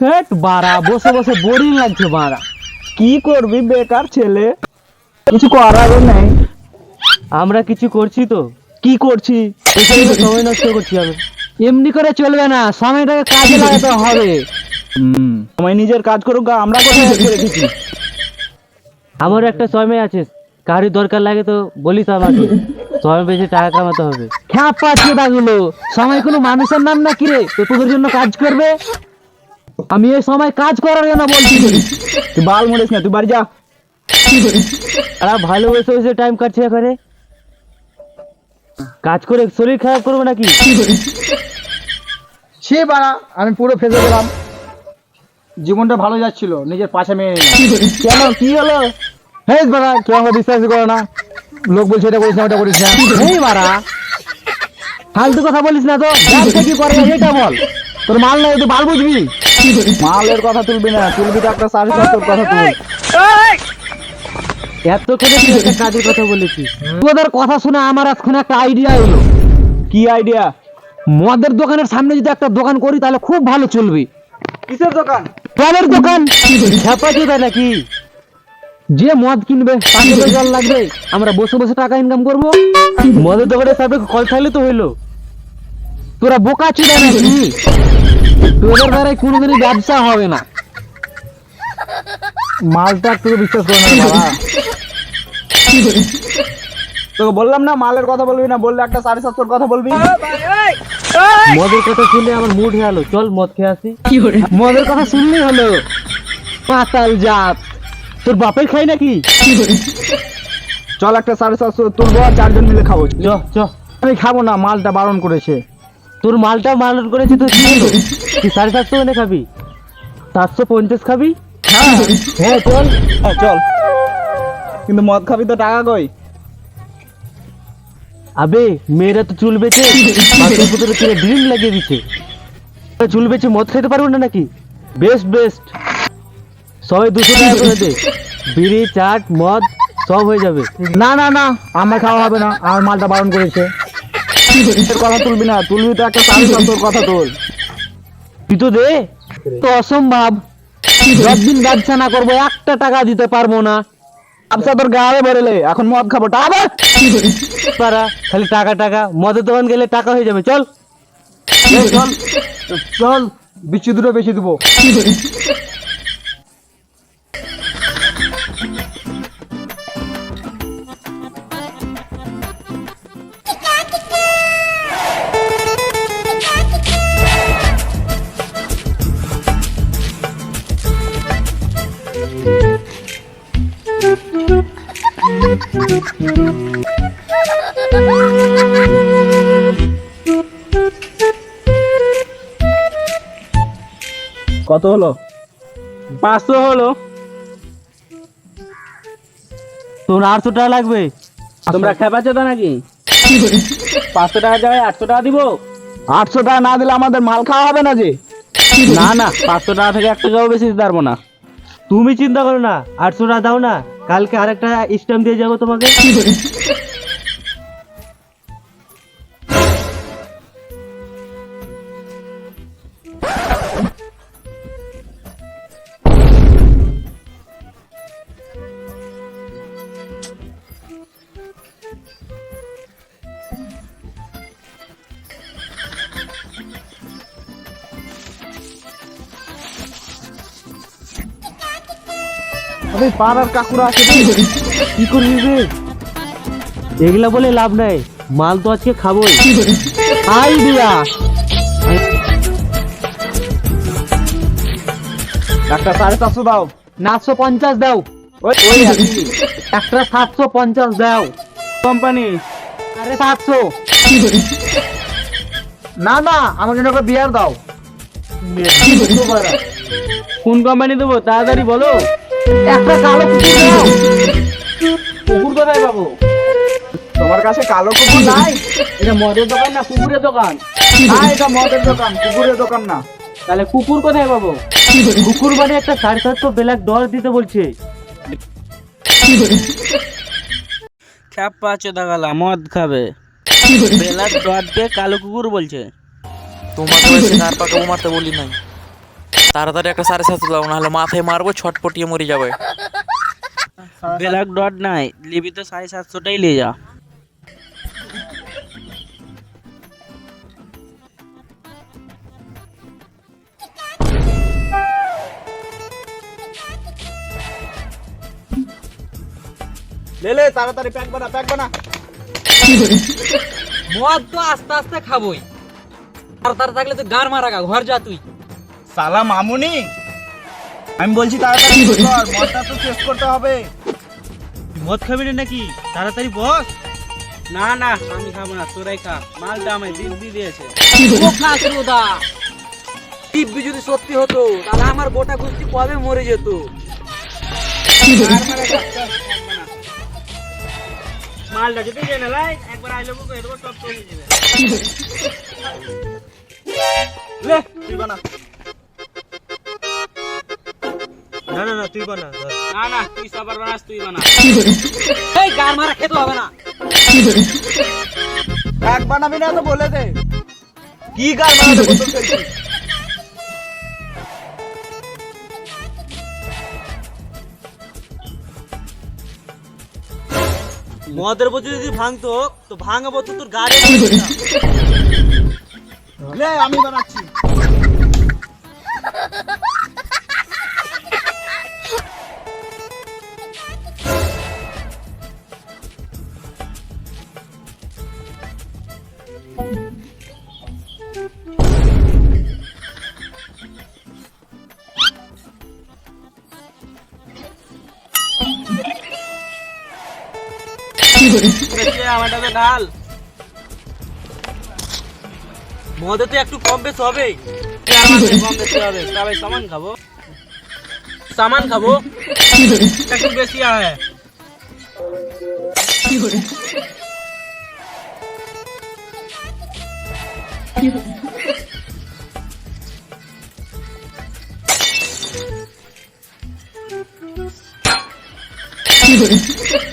হেট বসে বসে বোরিং লাগছে কি করবি বেকার ছেলে? কিছু নেই। আমরা কিছু করছি তো। কি করছি? সময় নষ্ট করছি আমি। এমনি করে চলবে না সময়টাকে কাজে লাগাতে হবে। সময় নিজের কাজ করুক গা, আমরা রেখেছি? একটা সময় আছে। কারি দরকার লাগে তো বলিস আমাকে। সময় বেশি টাকা কামাতে হবে। খ্যাপ পাচ্ছে দাগুলো সময় কোনো মানুষের নাম না কিরে তোদের জন্য কাজ করবে? আমি এই সময় কাজ করার জন্য বলছি তুই বাল মরিস না তুই বাড়ি যা। আর ভালো বসে বসে টাইম কাটছে এখানে কাজ করে শরীর খারাপ করব নাকি? সে বাড়া আমি পুরো ফেসে গেলাম। জীবনটা ভালো যাচ্ছিল নিজের পাশে মেয়ে কেন? কি হলো? হে বাড়া কেউ আমার বিশ্বাস করে না। লোক বলছে এটা করিস না ওটা করিস না। বাড়া। ফালতু কথা বলিস না তো। ব্যবসা কি করে এটা বল। তোর মাল নাই তুই বাল বুঝবি? মালের কথা তুলবি না তুলবি তো একটা সাড়ে সাতশোর কথা তুল এতক্ষণে তুই একটা কাজের কথা বলেছিস। তোদের কথা শুনে আমার একটা আইডিয়া এলো। কি আইডিয়া মদের দোকানের সামনে যদি একটা দোকান করি তাহলে খুব ভালো চলবে। কিসের দোকান? জলের দোকান। ছাপা চোদা নাকি? যে মদ কিনবে তাকে জল লাগবে। আমরা বসে বসে টাকা ইনকাম করব। মদের দোকানের সাথে কল থাকলে তো হইল। তোরা বোকা চুদা নাকি? তোদের দ্বারা কোনোদিনই ব্যবসা হবে না। মালটা একটু বিশ্বাস করে না বাবা। তোকে বললাম না মালের কথা বলবি না বললে একটা সাড়ে সাতশোর কথা বলবি। মদের কথা শুনলে আমার মুড হয়ে গেলো চল মদ খেয়ে আসি। মদের কথা শুনলেই হলো। পাতাল জাত। তোর বাপের খাই নাকি? চল একটা সাড়ে সাতশো তুলবো আর চারজন মিলে খাব। চ চ। আমি খাব না মালটা বারণ করেছে। তোর মালটা মালন করেছে তো কি তুই সাড়ে সাতশো এনে খাবি? সাতশো পঞ্চাশ খাবি? হ্যাঁ। হ্যাঁ চল। হ্যাঁ চল। কিন্তু মদ খাবি তো টাকা কই? আবে মেয়েরা তো চুল বেচে বাথরুম ভিতরে কিনে ড্রিম লাগিয়ে দিচ্ছে চুল বেচে মদ খেতে পারব না নাকি? বেস্ট বেস্ট সবাই দুশো টাকা করে দে। বিড়ি চাট মদ সব হয়ে যাবে। না না না আমার খাওয়া হবে না। আমার মালটা বারণ করেছে। কথা তুলবি না, তুলবি তো একটা সাড়ে সাতশোর কথা তুল তুই তো দে, তো অসম্ভব। যতদিন ব্যবসা না করব, একটা টাকা দিতে পারব না। ব্যবসা তোর গায়ে ভরেলে এখন মদ খাব, টাকা। পারা খালি টাকা টাকা। মদের দোকান গেলে টাকা হয়ে যাবে, চল। চল চল বিচি দুটো বেশি দেবো। কত হলো? পাঁচশো হলো। তোর আটশো টাকা লাগবে। তোমরা খেপাচ্ছ তো নাকি? পাঁচশো টাকার জায়গায় আটশো টাকা দিব? আটশো টাকা না দিলে আমাদের মাল খাওয়া হবে না যে? না না পাঁচশো টাকা থেকে এক টাকাও বেশি দিতে পারব না। তুমি চিন্তা করো না আটশো টাকা দাও না কালকে আরেকটা স্ট্যাম্প দিয়ে যাব তোমাকে। আরে পাড়ার কাকুরা আছে কি? করবি রে? এগুলা বলে লাভ নাই। মাল তো আজকে খাবোই। আইডিয়া একটা সাড়ে চারশো দাও। সাতশো পঞ্চাশ দাও। ওই। একটা সাতশো পঞ্চাশ দাও। কোম্পানি। আরে সাতশো। না না আমার জন্য একটা বিয়ার দাও। কোন কোম্পানি দেবো? তাড়াতাড়ি বলো। একটা কালো কুকুর দাও। কুকুর কোথায় পাবো? তোমার কাছে কালো কুকুর নাই? এটা মদের দোকান না কুকুরের দোকান? না এটা মদের দোকান কুকুরের দোকান না। তাহলে কুকুর কোথায় পাবো? কুকুর মানে একটা সাড়ে সাতশো ব্ল্যাক ডর দিতে বলছে। খ্যাপা চোদা গালা মদ খাবে। বেলার ডট দিয়ে কালো কুকুর বলছে। তোমাকে সিনার পাকাবো মারতে বলি নাই। তাড়াতাড়ি একটা সাড়ে সাতশো দাও নাহলে মাথায় মারবো ছটপটিয়ে মরে যাবে। ব্ল্যাক ডট নাই লিবি তো সাড়ে সাতশোটাই নিয়ে যা। লে লে তাড়াতাড়ি প্যাক বানা প্যাক বানা। মদ তো আস্তে আস্তে খাবোই। তাড়াতাড়ি থাকলে তো গার মারা গা ঘর যা তুই। সালা মামুনি। আমি বলছি তাড়াতাড়ি কর মদটা তো শেষ করতে হবে। মদ খাবি না নাকি? তাড়াতাড়ি বস। না না আমি খাব না তোরাই খা। মালটা আমায় দিব্যি দিয়েছে। দিব্যি যদি সত্যি হতো তাহলে আমার গোটা গোষ্ঠী কবে মরে যেত? মালটা যদি জেনে লাই একবার আইলে বুক সব চলে যাবে। লে তুই বানা। তুই বানা না না তুই সবার বানাস তুই বানা এই গার মারা খেতে হবে না। বানাবি না তো বলে দে। কি বোতল মদের বোঝে যদি ভাঙতো তো ভাঙাবো তো তোর গাড়ি। লে আমি বানাচ্ছি। আমারটাতে ঢাল মদে তো একটু কম বেশ হবে। কম বেশি হবে সামান খাব। সামান খাব। একটু বেশি আয়। mal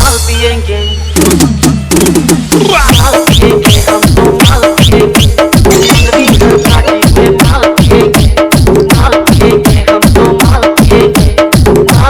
I'll be in game.